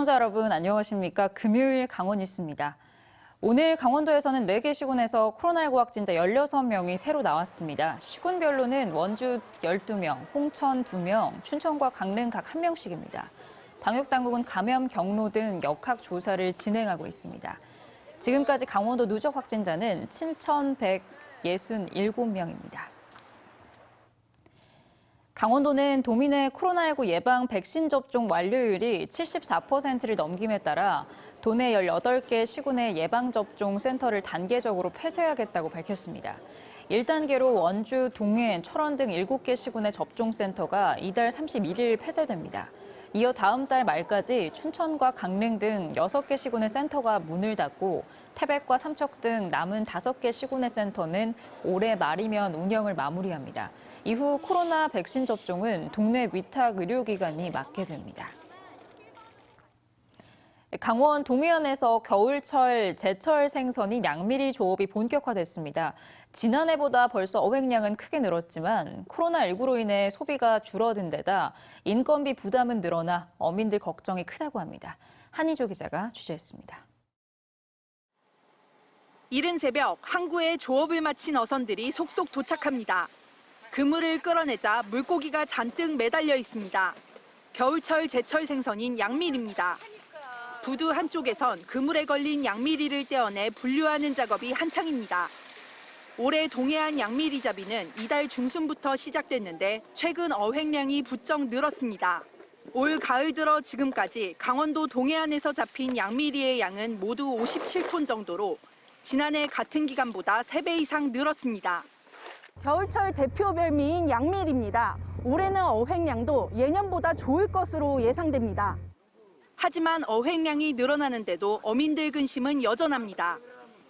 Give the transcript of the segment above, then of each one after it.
시청자 여러분 안녕하십니까? 금요일 강원 뉴스입니다. 오늘 강원도에서는 4개 시군에서 코로나19 확진자 16명이 새로 나왔습니다. 시군별로는 원주 12명, 홍천 2명, 춘천과 강릉 각 1명씩입니다. 방역당국은 감염 경로 등 역학 조사를 진행하고 있습니다. 지금까지 강원도 누적 확진자는 7,167명입니다. 강원도는 도민의 코로나19 예방 백신 접종 완료율이 74%를 넘김에 따라 도내 18개 시군의 예방접종 센터를 단계적으로 폐쇄하겠다고 밝혔습니다. 1단계로 원주, 동해, 철원 등 7개 시군의 접종센터가 이달 31일 폐쇄됩니다. 이어 다음 달 말까지 춘천과 강릉 등 6개 시군의 센터가 문을 닫고 태백과 삼척 등 남은 5개 시군의 센터는 올해 말이면 운영을 마무리합니다. 이후 코로나 백신 접종은 동네 위탁 의료기관이 맡게 됩니다. 강원 동해안에서 겨울철 제철 생선인 양미리 조업이 본격화됐습니다. 지난해보다 벌써 어획량은 크게 늘었지만 코로나19로 인해 소비가 줄어든 데다 인건비 부담은 늘어나 어민들 걱정이 크다고 합니다. 한희조 기자가 취재했습니다. 이른 새벽 항구에 조업을 마친 어선들이 속속 도착합니다. 그물을 끌어내자 물고기가 잔뜩 매달려 있습니다. 겨울철 제철 생선인 양밀입니다. 부두 한쪽에선 그물에 걸린 양미리를 떼어내 분류하는 작업이 한창입니다. 올해 동해안 양미리 잡이는 이달 중순부터 시작됐는데 최근 어획량이 부쩍 늘었습니다. 올 가을 들어 지금까지 강원도 동해안에서 잡힌 양미리의 양은 모두 57톤 정도로 지난해 같은 기간보다 3배 이상 늘었습니다. 겨울철 대표 별미인 양밀입니다. 올해는 어획량도 예년보다 좋을 것으로 예상됩니다. 하지만 어획량이 늘어나는데도 어민들 근심은 여전합니다.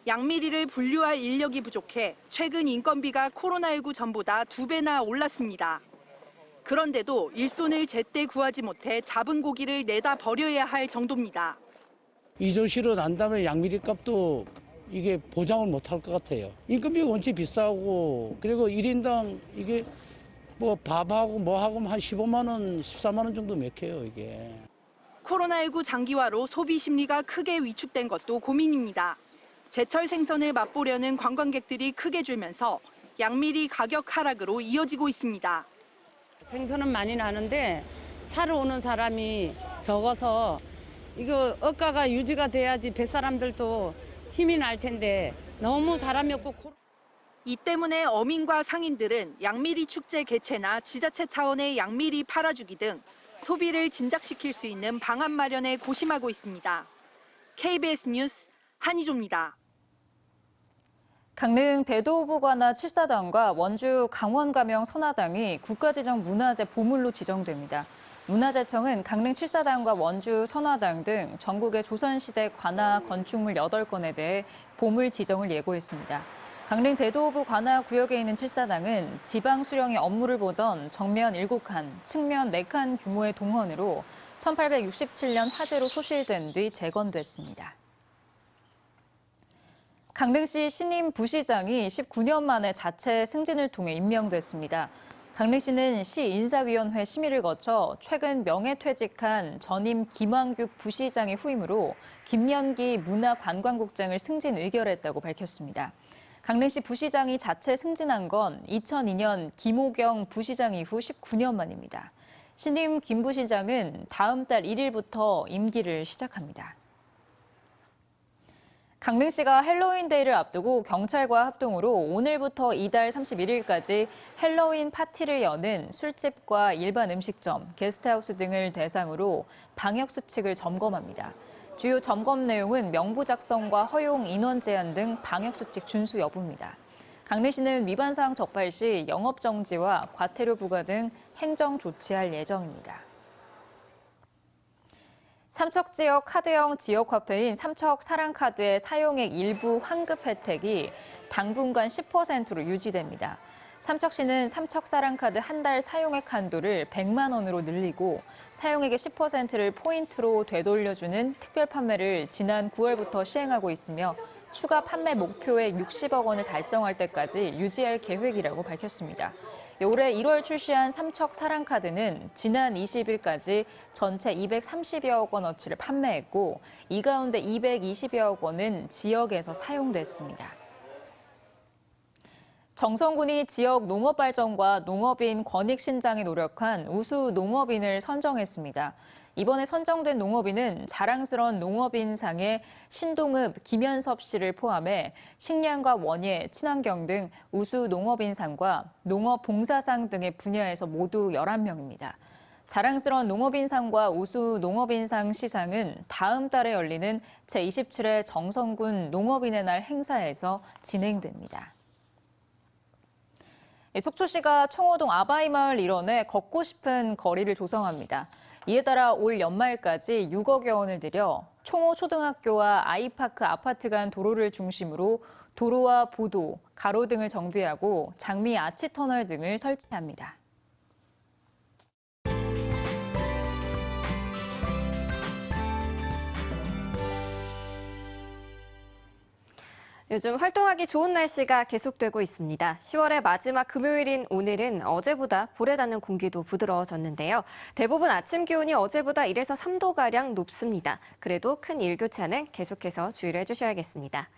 양미리를 분류할 인력이 부족해 최근 인건비가 코로나19 전보다 두 배나 올랐습니다. 그런데도 일손을 제때 구하지 못해 잡은 고기를 내다 버려야 할 정도입니다. 이조실은 안 다음에 양미리 값도 이게 보장을 못 할 것 같아요. 인건비가 원체 비싸고 그리고 1인당 이게 뭐 밥하고 뭐하고 한 15만 원, 14만 원 정도 맥혀요, 이게. 코로나19 장기화로 소비 심리가 크게 위축된 것도 고민입니다. 제철 생선을 맛보려는 관광객들이 크게 줄면서 양미리 가격 하락으로 이어지고 있습니다. 생선은 많이 나는데 사러 오는 사람이 적어서 이거 억가가 유지가 돼야지 뱃사람들도 힘이 날 텐데 너무 사람이 없고 코- 이 때문에 어민과 상인들은 양미리 축제 개최나 지자체 차원의 양미리 팔아주기 등 소비를 진작시킬 수 있는 방안 마련에 고심하고 있습니다. KBS 뉴스 한희조입니다. 강릉 대도부 관아 칠사당과 원주 강원가명 선화당이 국가지정 문화재 보물로 지정됩니다. 문화재청은 강릉 칠사당과 원주 선화당 등 전국의 조선시대 관아 건축물 8건에 대해 보물 지정을 예고했습니다. 강릉 대도부 관아 구역에 있는 칠사당은 지방 수령의 업무를 보던 정면 7칸, 측면 4칸 규모의 동원으로 1867년 화재로 소실된 뒤 재건됐습니다. 강릉시 신임 부시장이 19년 만에 자체 승진을 통해 임명됐습니다. 강릉시는 시 인사위원회 심의를 거쳐 최근 명예퇴직한 전임 김왕규 부시장의 후임으로 김연기 문화관광국장을 승진 의결했다고 밝혔습니다. 강릉시 부시장이 자체 승진한 건 2002년 김호경 부시장 이후 19년 만입니다. 신임 김 부시장은 다음 달 1일부터 임기를 시작합니다. 강릉시가 헬로윈데이를 앞두고 경찰과 합동으로 오늘부터 이달 31일까지 헬로윈 파티를 여는 술집과 일반 음식점, 게스트하우스 등을 대상으로 방역 수칙을 점검합니다. 주요 점검 내용은 명부 작성과 허용 인원 제한 등 방역 수칙 준수 여부입니다. 강릉시는 위반 사항 적발 시 영업 정지와 과태료 부과 등 행정 조치할 예정입니다. 삼척 지역 카드형 지역 화폐인 삼척 사랑카드의 사용액 일부 환급 혜택이 당분간 10%로 유지됩니다. 삼척시는 삼척 사랑카드 한 달 사용액 한도를 100만 원으로 늘리고 사용액의 10%를 포인트로 되돌려주는 특별 판매를 지난 9월부터 시행하고 있으며 추가 판매 목표의 60억 원을 달성할 때까지 유지할 계획이라고 밝혔습니다. 네, 올해 1월 출시한 삼척 사랑카드는 지난 20일까지 전체 230여억 원어치를 판매했고 이 가운데 220여억 원은 지역에서 사용됐습니다. 정성군이 지역 농업 발전과 농업인 권익 신장에 노력한 우수 농업인을 선정했습니다. 이번에 선정된 농업인은 자랑스러운 농업인상에 신동읍, 김현섭 씨를 포함해 식량과 원예, 친환경 등 우수 농업인상과 농업봉사상 등의 분야에서 모두 11명입니다. 자랑스러운 농업인상과 우수 농업인상 시상은 다음 달에 열리는 제27회 정성군 농업인의 날 행사에서 진행됩니다. 예, 속초시가 청호동 아바이마을 일원에 걷고 싶은 거리를 조성합니다. 이에 따라 올 연말까지 6억여 원을 들여 총호 초등학교와 아이파크 아파트 간 도로를 중심으로 도로와 보도, 가로 등을 정비하고 장미 아치 터널 등을 설치합니다. 요즘 활동하기 좋은 날씨가 계속되고 있습니다. 10월의 마지막 금요일인 오늘은 어제보다 볼에 닿는 공기도 부드러워졌는데요. 대부분 아침 기온이 어제보다 1에서 3도가량 높습니다. 그래도 큰 일교차는 계속해서 주의를 해주셔야겠습니다.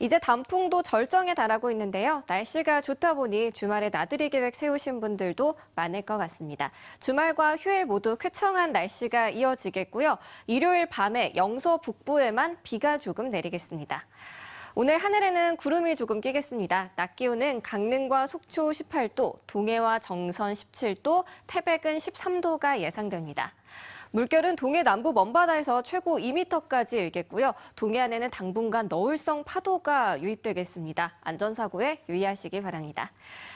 이제 단풍도 절정에 달하고 있는데요. 날씨가 좋다 보니 주말에 나들이 계획 세우신 분들도 많을 것 같습니다. 주말과 휴일 모두 쾌청한 날씨가 이어지겠고요. 일요일 밤에 영서 북부에만 비가 조금 내리겠습니다. 오늘 하늘에는 구름이 조금 끼겠습니다. 낮 기온은 강릉과 속초 18도, 동해와 정선 17도, 태백은 13도가 예상됩니다. 물결은 동해 남부 먼바다에서 최고 2m까지 일겠고요. 동해안에는 당분간 너울성 파도가 유입되겠습니다. 안전사고에 유의하시기 바랍니다.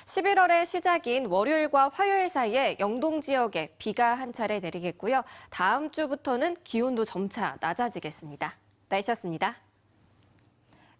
11월의 시작인 월요일과 화요일 사이에 영동 지역에 비가 한 차례 내리겠고요. 다음 주부터는 기온도 점차 낮아지겠습니다. 날씨였습니다.